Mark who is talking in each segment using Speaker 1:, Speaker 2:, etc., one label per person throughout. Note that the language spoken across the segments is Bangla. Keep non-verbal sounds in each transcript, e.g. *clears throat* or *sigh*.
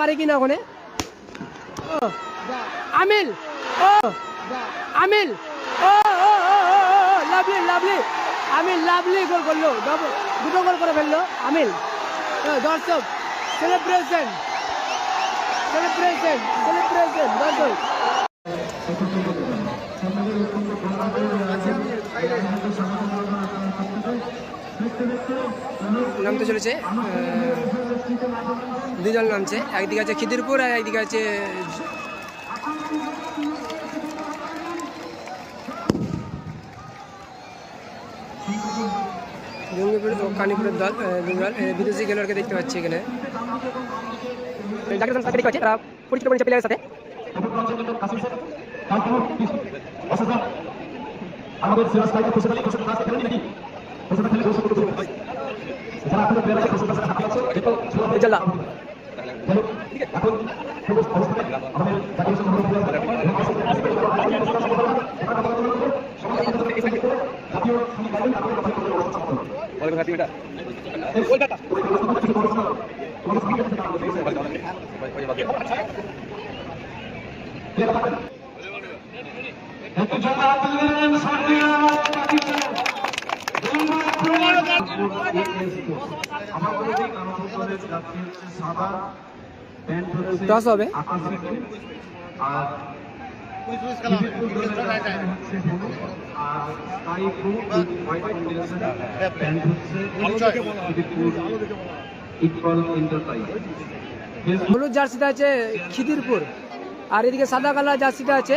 Speaker 1: পারে কিনা ওখানে আমিল, ও আমিল, ও lovely lovely, Amil, lovely goal করল দুটো গোল করে ফেলল, আমিল। দর্শক সেলিব্রেশন সেলিব্রেশন সেলিব্রেশন দর্শক। নামতে চলেছে দুজন নামছে একদিকে আছে খিদিরপুর আর একদিকে আছে জঙ্গিপুর ও কানিপুরের দল দল বিদেশি খেলোয়াড়কে দেখতে পাচ্ছি এখানে। দেখতে পাচ্ছি তারা পরিচিত পরিচিত প্লেয়ারের সাথে।
Speaker 2: আমাদের সিরাজ ভাইকে খুশি খুশি কাজ করেন নাকি খুশি খেলে খুশি করতে হবে যারা আপনাদের
Speaker 1: টস হবে? হলুদ জার্সিটা আছে খিদিরপুর আর এদিকে সাদা কালার জার্সিটা আছে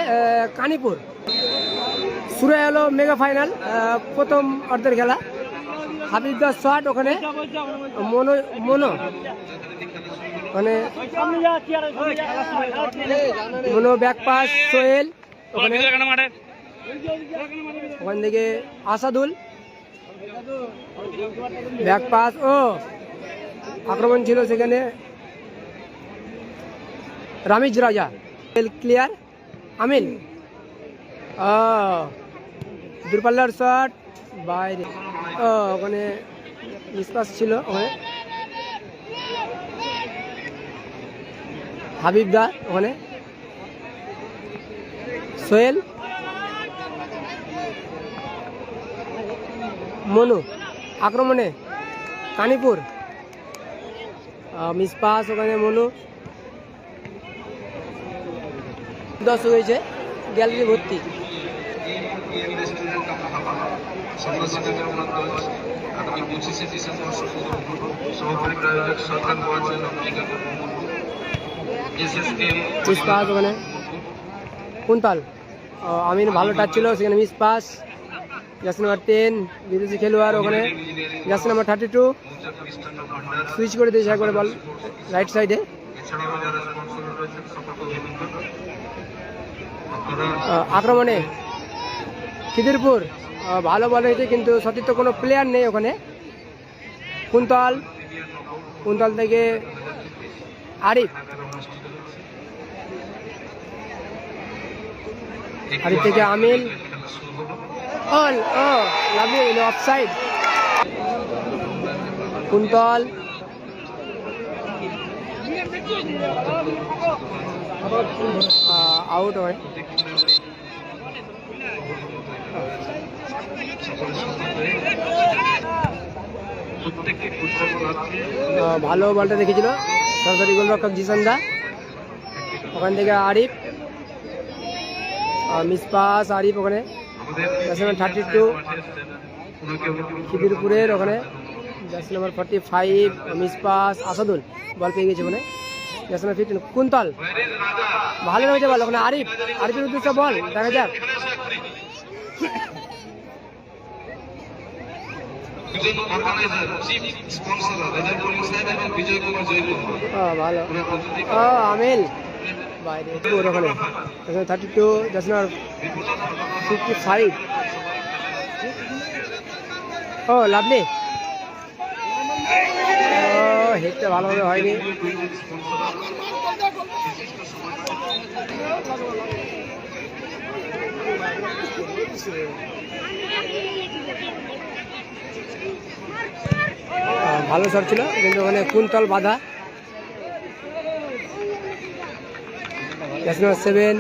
Speaker 1: কানিপুর। শুরু হলো মেগা ফাইনাল প্রথম অর্ধের খেলা। হাবিবদার শট ওখানে। মনো মনো। মানে মনো ব্যাক পাস সোহেল ওখানে। ওখান থেকে আসাদুল। ব্যাক পাস ও। আক্রমণ ছিল সেখানে। রামিজ রাজা। ক্লিয়ার আমিল ও দূরপাল্লার শট, বাইরে। ও, ওখানে নিষ্পাস ছিল, ওখানে। হাবিব দা, ওখানে। সোহেল। মনু, আক্রমণে। কানিপুর। মিসপাস ওখানে মনু। দশ হয়েছে, গ্যালারি ভর্তি। কুন্তাল। ও, আমিন ভালো টাচ ছিল সেখানে miss pass jersey number ten বিদেশি খেলোয়াড় ওখানে। Jersey number thirty two switch করে দিয়েছে একবারে বল রাইট সাইডে আক্রমণে। খিদিরপুর। ভালো বল হয়েছে কিন্তু সতীর্থ কোনো প্লেয়ার নেই ওখানে। কুন্তল কুন্তল থেকে আরিফ। আরিফ থেকে আমিল। অফসাইড কুন্তল। আউট হয়। ভালো বলটা দেখেছিল। সরকারি গোলরক্ষক জিসান ওখান থেকে আরিফ। আর মিসপাস আরিফ ওখানে।
Speaker 2: আমাদের
Speaker 1: থার্টি টু। খিদিরপুরের ওখানে। Jersey number forty five miss pass Asadul. Ball পেয়ে গেছে ওখানে। Number fifteen, Kuntal. ভালো হয়েছে বল ওখানে। আরিফ। আরিফের উদ্দেশ্যে বল, দেখা যাক।
Speaker 2: দুজন অর্গানাইজার চিফ স্পন্সর রেজার বোলিং সাহেব এবং বিজয় কুমার
Speaker 1: ভালো। আমিল। বাইরে ওর ওখানে। Thirty two number fifty five ও লাভলি। ও হেডটা ভালোভাবে হয়নি। আহ, *laughs* ভালো শট ছিল কিন্তু ওখানে কুন্তল বাধা। সেভেন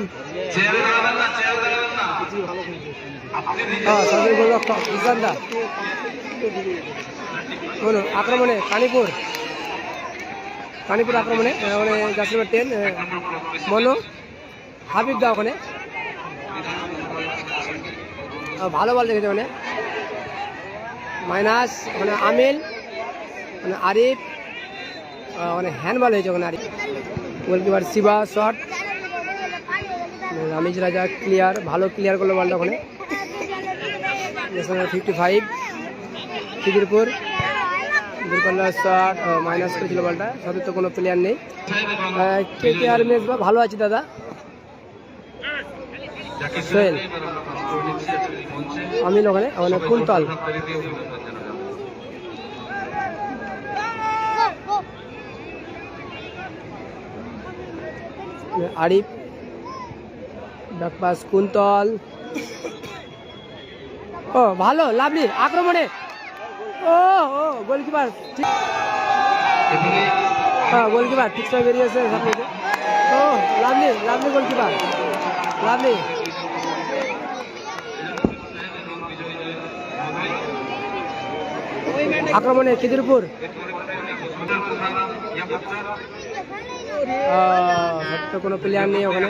Speaker 1: বলুন আক্রমণে, কানিপুর। কানিপুর আক্রমণে মানে jersey number ten Mono Habib দা ওখানে। ভালো বল দেখেছে মানে মাইনাস, ওখানে আমিল মানে আরিফ মানে হ্যান্ডবল হয়েছে ওখানে Arif. Goalkeeper Shiba shot Ramiz Raja clear ভালো ক্লিয়ার করল বলটা ওখানে। ফিফটি ফাইভ খিদিরপুর মাইনাস করেছিল বলটা তো কোনো প্লেয়ার নেই। কে কে আর মেস ভালো আছে দাদা। সোহেল আমিল ওখানে ওখানে কুন্তল। আরিফ ডাকপাস কুন্তল। ও, ভালো, লাভলি, আক্রমণে। ও ও, গোলকিপার, ঠিক হ্যাঁ গোলকিপার, ঠিক সময় বেরিয়েছে। ও, লাভলি লাভলি গোলকিপার, লাভলি। আক্রমণে খিদিরপুর হয়তো কোনো প্লেয়ার নেই ওখানে।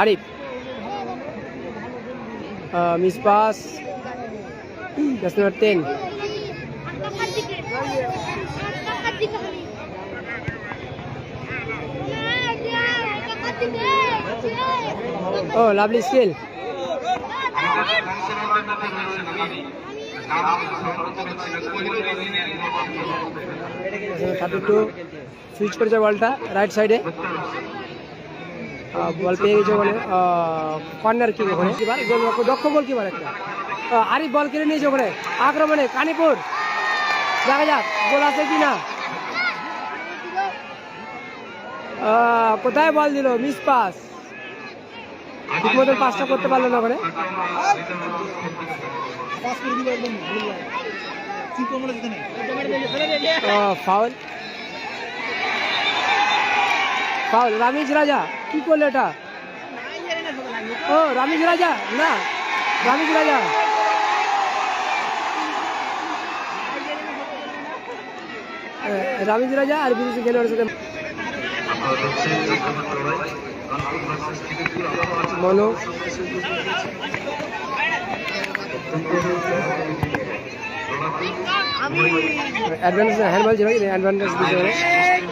Speaker 1: Arif miss pass ten *clears throat* O lovely skill to switch করেছে বলটা রাইট সাইডে বল পেয়ে গেছে ওখানে কর্নার কিক ওখানে? গোল- দক্ষ গোল কিবার একটা আরিফ বল কেড়ে নিয়েছে ওখানে। আক্রমণে কানিপুর। দেখা যাক গোল আছে কি না আহ, কোথায় বল দিল? মিস পাস ঠিক মতন পাসটা করতে পারল না ওখানে ফাউল ফাউল রামিজ রাজা কি করল এটা? ও রামিজ রাজা না রামিজ রাজা। এ, রামিজ রাজা আর বিদেশি খেলোয়াড়ের সাথে মনো অ্যাডভান্স হ্যান্ড বল ছিল অ্যাডভান্টেজ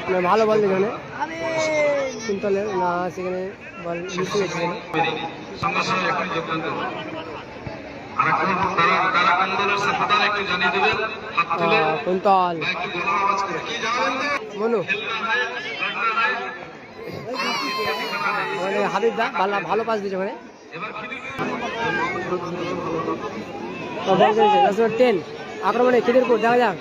Speaker 1: মানে ভালো বল ওখানে কুন্তলের না সেখানে বল মিস হয়ে
Speaker 2: এখন এখন
Speaker 1: আহ, কুন্তল। মনু ওখানে হাবিব দা, ভালো ভালো পাস দিয়েছে ওখানে। টেন আক্রমণে খিদিরপুর, দেখা যাক।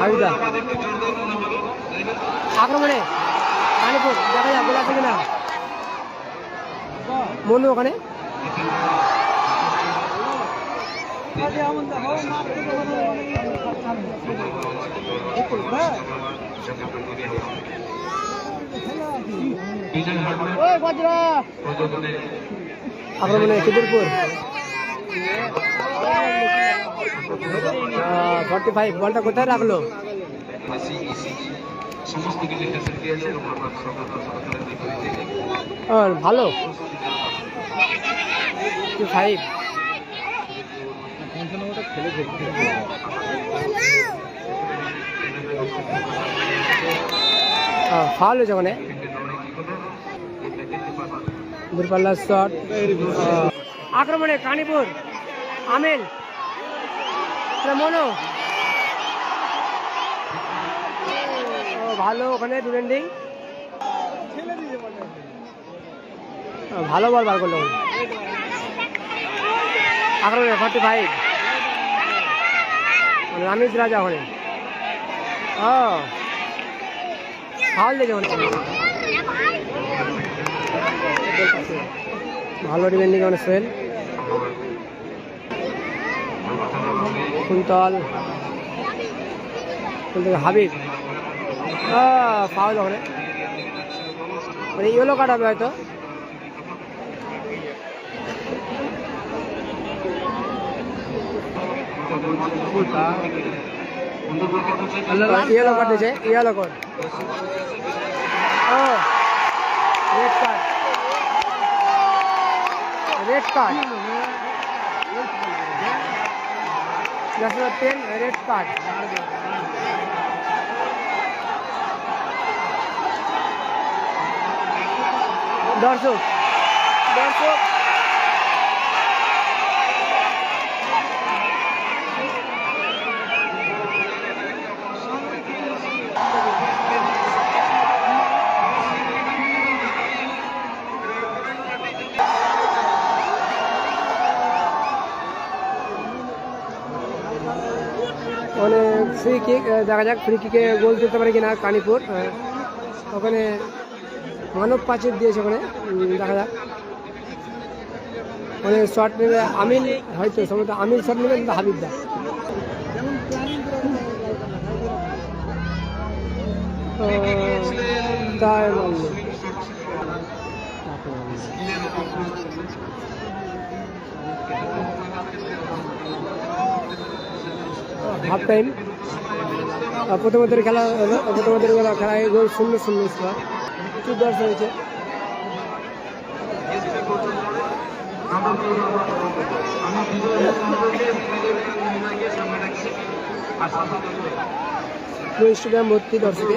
Speaker 1: হাবিবদা আক্রমণে কানিপুর দেখা যাক গোল আছে কিনা মনু ওখানে।
Speaker 2: হার্ডওয়্যার প্রযোজনে
Speaker 1: আক্রমণে খিদিরপুর ফর্টি ফাইভ বলটা কোথায় রাখল
Speaker 2: এসি ইসি সমস্ত কিছু ফ্যাসিলিটি আছে এবং আপনার সরকার সরকারের বিপরীতে
Speaker 1: ভালো ফাইভ ফাউল হয়েছে ওখানে। দূরপাল্লার শট আক্রমণে কানিপুর, আমেল। মনো। ভালো ওখানে ডিফেন্ডিং ভালো বল বার করল। আক্রমণে ফর্টি ফাইভ রামিজ রাজা ওখানে ও। ফাউল দিয়েছে ওখানে ভালো ডিফেন্ডিং ওখানে সোহেল। কুন্তল। হাবিব। পাওয়া ওখানে মানে ইয়েলো কার্ড হবে হয়তো। ইয়েলো কার্ড দিয়েছে ইয়েলো কার্ড ও red card red card ten red card দর্শক দর্শক ওখানে ফ্রি কিক দেখা যাক ফ্রি কিকে গোল দিতে পারে কিনা কানিপুর। ওখানে মানব পাচির দিয়েছে ওখানে দেখা যাক। মানে শট নেবে আমিল, হয়তো সম্ভবত আমিল শট নেবে কিন্তু হাবিব দা তাই হাফ টাইম প্রথমার্ধের খেলা হলো প্রথমার্ধের খেলা খেলায় গোল শূন্য শূন্য স্কোর প্রচুর দর্শক হয়েছে। স্টেডিয়াম ভর্তি দর্শকে।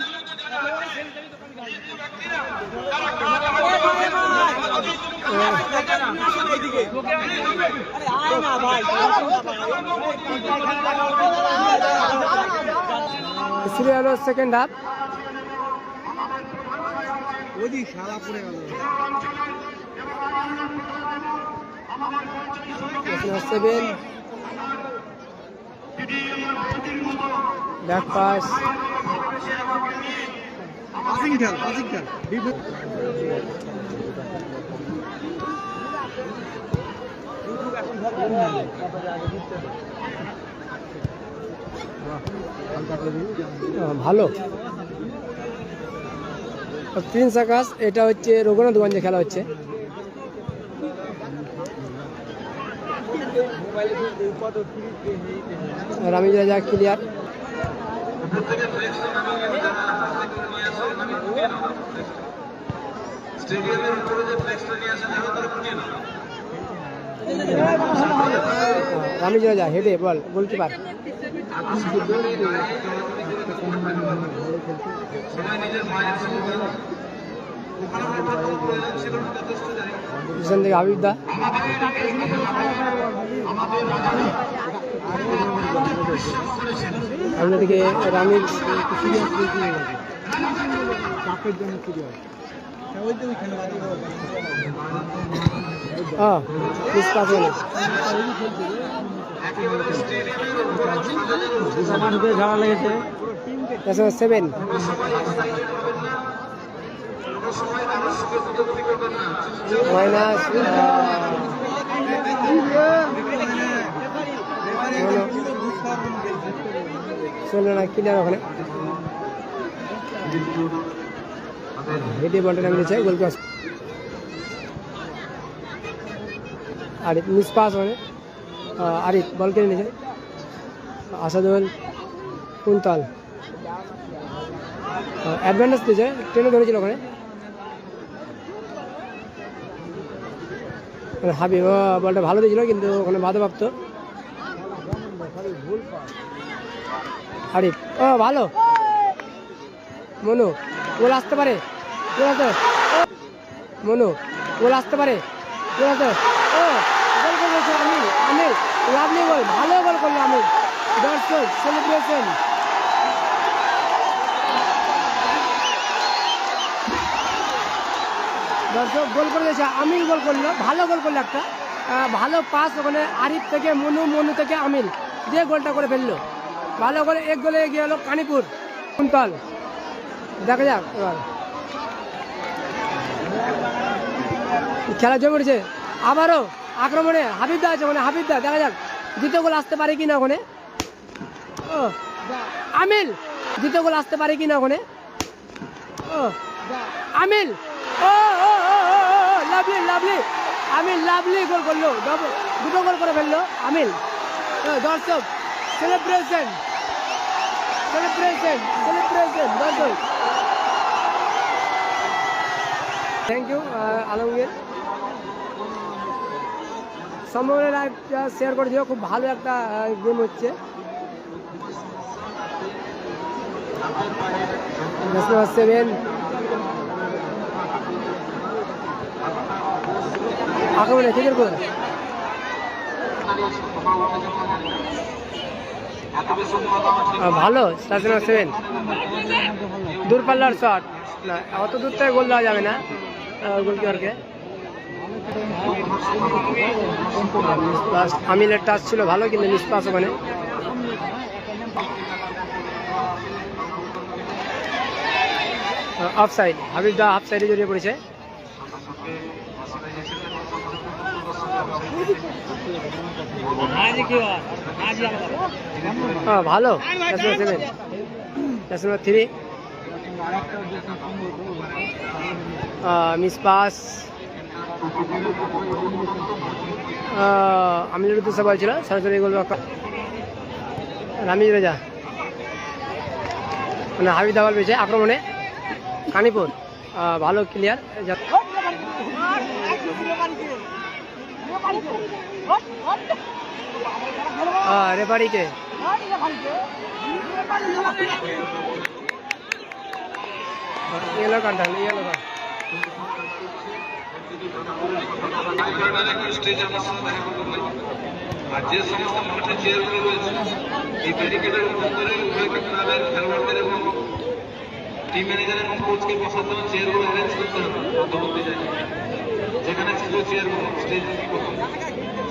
Speaker 1: শুরু হলো second half seven pass
Speaker 3: passing খেল পাসিং খেল
Speaker 1: ভালো। প্রিন্স আকাশ এটা হচ্ছে রঘুনাথগঞ্জে খেলা হচ্ছে। রামিজ রাজা ক্লিয়ার
Speaker 2: স্টেডিয়ামের উপরে যে নিয়ে তারা
Speaker 1: রামিজ রাজা হেডে বল গোলকিপার। পিছন থেকে হাবিব দা। সামনে থেকে রামিজ।
Speaker 3: চাপের জন্য ঝাড়া লেগেছে
Speaker 1: সেভেন মাইনাস ষোলো না ক্লিয়ার ওখানে। হেডে বলটা নামিয়ে দিয়েছে goal pass Arif miss pass আহ, আরিফ বল কেড়ে নিয়েছে আসাদুল কুন্তল। অ্যাডভান্টেজ দিয়েছে ট্রেনে ধরেছিল ওখানে। মানে হাবিব ও বলটা ভালো দিয়েছিল কিন্তু ওখানে বাধা প্রাপ্ত আরিফ ও ভালো। মনু গোল আসতে পারে। গোল আসতে পারে। মনু গোল আসতে পারে। গোল আসতে ও, গোল করে দিয়েছে আমির আমির লাভলি গোল, ভালো গোল করল আমির। দর্শক সেলিব্রেশন দর্শক, গোল করে দিয়েছে, আমির গোল করল, ভালো গোল করল একটা। ভালো পাস ওখানে আরিফ থেকে, মনু মনু থেকে আমির। দিয়ে গোলটা করে ফেলল। ভালো করে এক গোলে এগিয়ে হলো কানিপুর। কুন্তল। দেখা যাক এবার। খেলা জমে উঠেছে আবারও আক্রমণে হাবিবদা আছে ওখানে, হাবিবদা, দেখা যাক দ্বিতীয় গোল আসতে পারে কি না ওখানে। ও, আমিল দ্বিতীয় গোল আসতে পারে কি না ওখানে। ও, আমিল, ও lovely lovely, Amil, lovely goal করল। দুটো গোল করে ফেলল আমিল। দর্শক সেলিব্রেশন সেলিব্রেশন সেলিব্রেশন দর্শক। থ্যাংক ইউ আলমগীর সম্ভবনা একটা শেয়ার করে দিও, খুব ভালো একটা গেম হচ্ছে। সেভেন ভালো সেভেন দূরপাল্লার শট না, অত দূর থেকে গোল দেওয়া যাবে না। আমিলের টাচ ছিল ভালো, কিন্তু নিষ্পাস ওখানে অফ সাইড হাবিব দা হাফ সাইডে জড়িয়ে পড়েছে। ভালো। থ্রি মিস পাস আমিলের উদ্দেশ্যে বল ছিল সরাসরি রামিজ রেজা মানে হাবিব দাবাল পেয়েছে আক্রমণে। কানিপুর। ভালো ক্লিয়ার রেফারিকে ইয়েলো কার্ড ইয়েলো কার্ড
Speaker 2: টাইগারটার একটা স্টেজ আমার সাথে পারি। আর যে সমস্ত মাঠে চেয়ারগুলো রয়েছে এই ব্যারিকেডের উপরে উভয় ক্যাপ্টেনের খেলোয়াড়দের এবং টিম ম্যানেজার এবং কোচকে বসার জন্য চেয়ারগুলো অ্যারেঞ্জ করতে হবে মধ্যবর্তী জায়গায়। যেখানে ছিল চেয়ারগুলো স্টেজ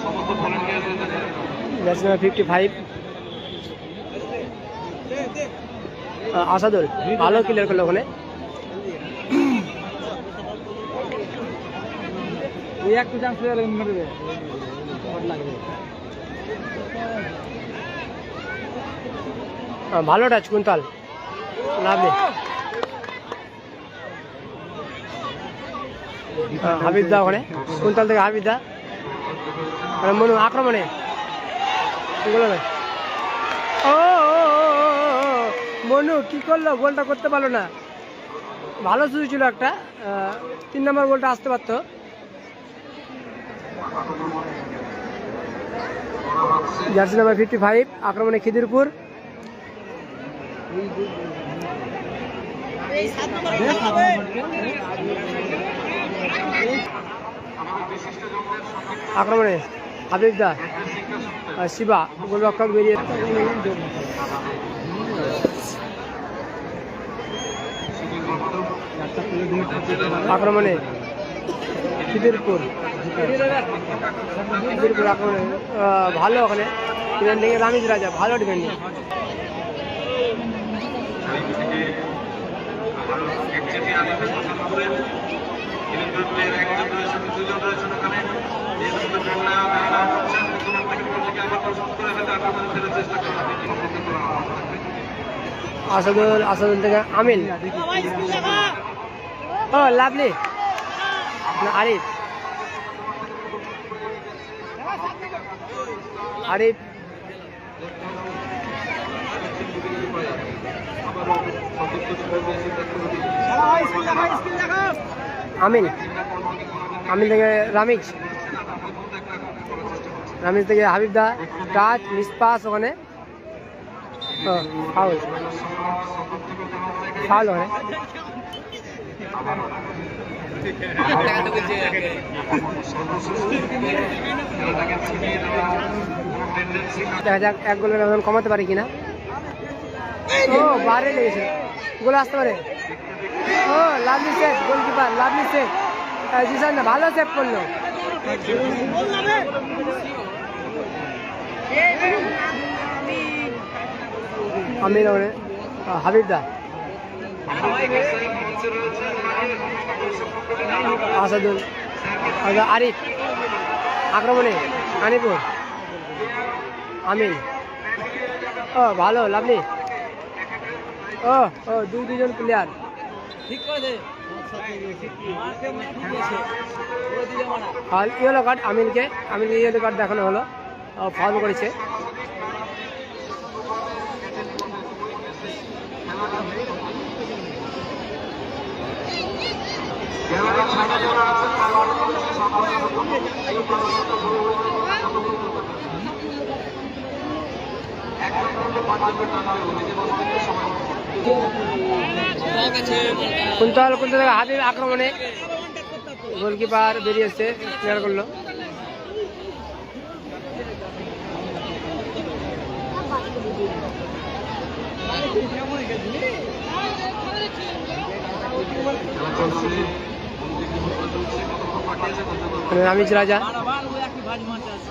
Speaker 2: সমস্ত
Speaker 1: নাম্বার ফিফটি ফাইভ আসাদুল ভালো ক্লিয়ার করল ওখানে।
Speaker 3: লাগবে।
Speaker 1: ভালো টাচ কুন্তল। লাভলি। হাবিবদা ওখানে। কুন্তল থেকে হাবিবদা আর মনু আক্রমণে। ও, মনু কি করল? গোলটা করতে পারল না। ভালো সুযোগ ছিল একটা। তিন নম্বর গোলটা আসতে পারতো। জার্সি নাম্বার ফিফটি ফাইভ আক্রমণে খিদিরপুর। আক্রমণে হাবিবদা শিবা গোলরক্ষক বেরিয়ে আক্রমণে খিদিরপুর। ভালো ওখানে। ডিফেন্ডিংয়ে রামিজ রাজা, ভালো ডিফেন্ডিং
Speaker 2: একচেটি আলিফের কথা করে ইলেকট্রন প্লেয়ার একজন রয়েছেন দুজন রয়েছেন ওখানে এই দুটো প্রেরণা তারা হচ্ছেন প্রথম থেকে বলটিকে আবার প্রস্তুত করে ফেলে আক্রমণ ফেরার চেষ্টা করা হবে কিন্তু করা হবে
Speaker 1: আসাদুল আসাদুল থেকে আমিল ও লাভলি না আরিফ আরিফ আমিল আমিল থেকে রামিজ। রামিজ থেকে হাবিবদা টাচ মিসপাস ওখানে। ফাউল। ফাউল ওখানে। দেখা যাক এক গোলের ব্যবধান কমাতে পারি কিনা। ও বাইরে লেগেছে। গোল আসতে পারে। ও lovely save goalkeeper lovely Zisan না ভালো সেভ করল। আমির হাবিবদা আসাদুল আচ্ছা, আরিফ আক্রমণে আনিপুর আমিন। ও ভালো লাভলি। ও ও দু দুজন প্লেয়ার আর ইয়েলো কার্ড আমিনকে। আমিনকে ইয়েলো কার্ড দেখানো হলো। ফল করেছে। কুন্তল কুন্তল হাবিব আক্রমণে গোলকিপার বেরিয়ে এসছে ক্লিয়ার করল। রামিজ রাজা।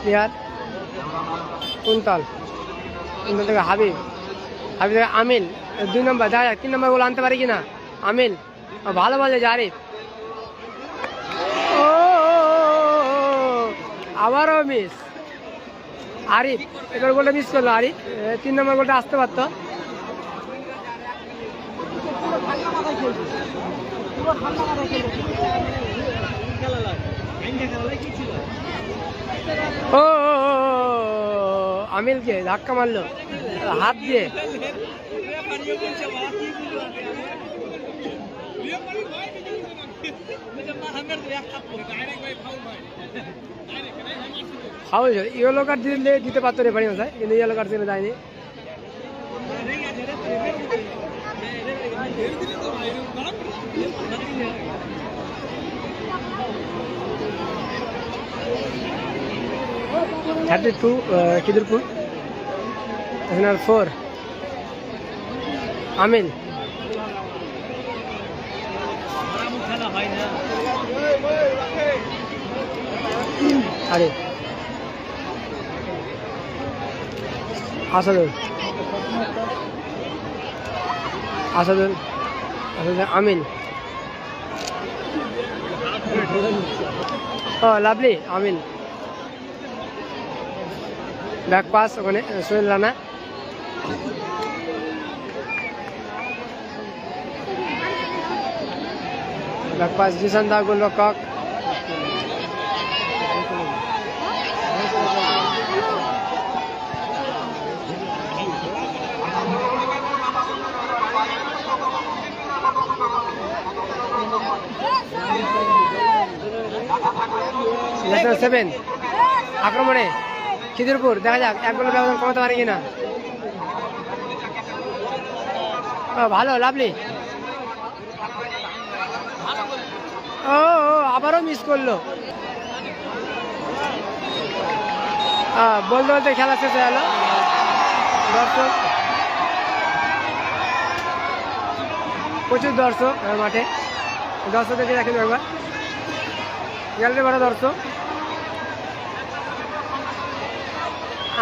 Speaker 1: প্লেয়ার কুন্তল। থেকে হাবিব হাবিব থেকে আমিন দুই নম্বর দেখা তিন নম্বর গোল আনতে পারে কিনা আমিন ভালো বলে আরিফ ও আবারও মিস আরিফ এবার গোলটা মিস করল আরিফ তিন নম্বর গোলটা আসতে পারতো ও, আমিলকে ধাক্কা মারলো, হাত দিয়ে। ফাউল ইয়েলো কার্ড দিলে দিতে পারতো রেফারি মশাই কিন্তু ইয়েলো কার্ড দিলে দেয়নি। থার্টি টু খিদিরপুর এখানে ফোর আমিন আরে আসাদুল আসাদুল আসাদুল আমিন ও লাভলি আমিন ব্যাক পাস ওখানে সোহেল রানা। ব্যাক পাস জিসান দা গোলরক্ষক। সেভেন আক্রমণে। খিদিরপুর দেখা যাক, এক গোলের ব্যবধান কমাতে পারে কিনা। ভালো, লাভলি। ও আবারও মিস করল। বলতে বলতে খেলা শেষ হয়ে গেল। দর্শক, প্রচুর দর্শক মাঠে। দর্শকদেরকে দেখেন একবার। গ্যালারি ভরা দর্শক।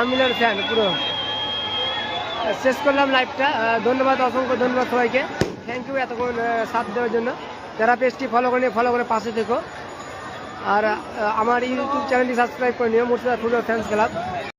Speaker 1: আমিলের ফ্যান, পুরো। শেষ করলাম লাইফটা ধন্যবাদ, অসংখ্য ধন্যবাদ সবাইকে। থ্যাংক ইউ এতক্ষণ সাথ দেওয়ার জন্য। যারা পেজটি ফলো করে ফলো করে পাশে থেকো। আর আমার ইউটিউব চ্যানেলটি সাবস্ক্রাইব করে নিও মুর্শিদা ফুটবল ফ্যান্স ক্লাব